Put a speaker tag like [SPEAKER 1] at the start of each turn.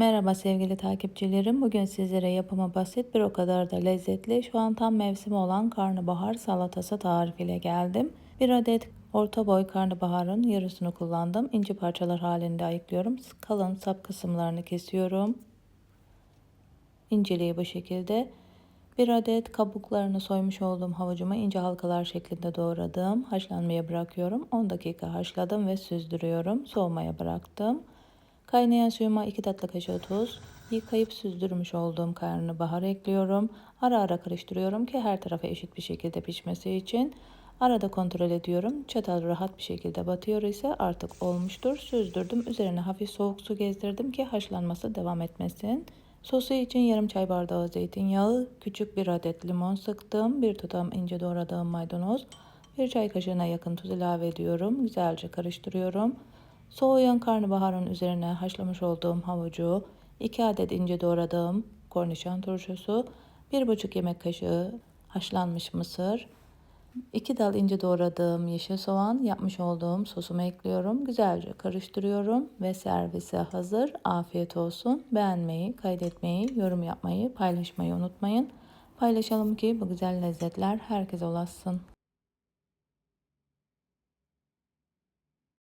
[SPEAKER 1] Merhaba sevgili takipçilerim. Bugün sizlere yapımı basit bir o kadar da lezzetli. Şu an tam mevsimi olan karnabahar salatası tarifiyle geldim. Bir adet orta boy karnabaharın yarısını kullandım. İnce parçalar halinde ayıklıyorum. Kalın sap kısımlarını kesiyorum. İnceliği bu şekilde. Bir adet kabuklarını soymuş olduğum havucumu ince halkalar şeklinde doğradım. Haşlanmaya bırakıyorum. 10 dakika haşladım ve süzdürüyorum. Soğumaya bıraktım. Kaynayan suyuma 2 tatlı kaşığı tuz, yıkayıp süzdürmüş olduğum karnabahar ekliyorum. Ara ara karıştırıyorum ki her tarafa eşit bir şekilde pişmesi için. Arada kontrol ediyorum. Çatal rahat bir şekilde batıyor ise artık olmuştur. Süzdürdüm. Üzerine hafif soğuk su gezdirdim ki haşlanması devam etmesin. Sosu için yarım çay bardağı zeytinyağı, küçük bir adet limon sıktım, bir tutam ince doğradığım maydanoz, bir çay kaşığına yakın tuz ilave ediyorum. Güzelce karıştırıyorum. Soğuyan karnabaharın üzerine haşlamış olduğum havucu, 2 adet ince doğradığım kornişon turşusu, 1,5 yemek kaşığı haşlanmış mısır, 2 dal ince doğradığım yeşil soğan yapmış olduğum sosumu ekliyorum. Güzelce karıştırıyorum ve servise hazır. Afiyet olsun. Beğenmeyi, kaydetmeyi, yorum yapmayı, paylaşmayı unutmayın. Paylaşalım ki bu güzel lezzetler herkese ulaşsın.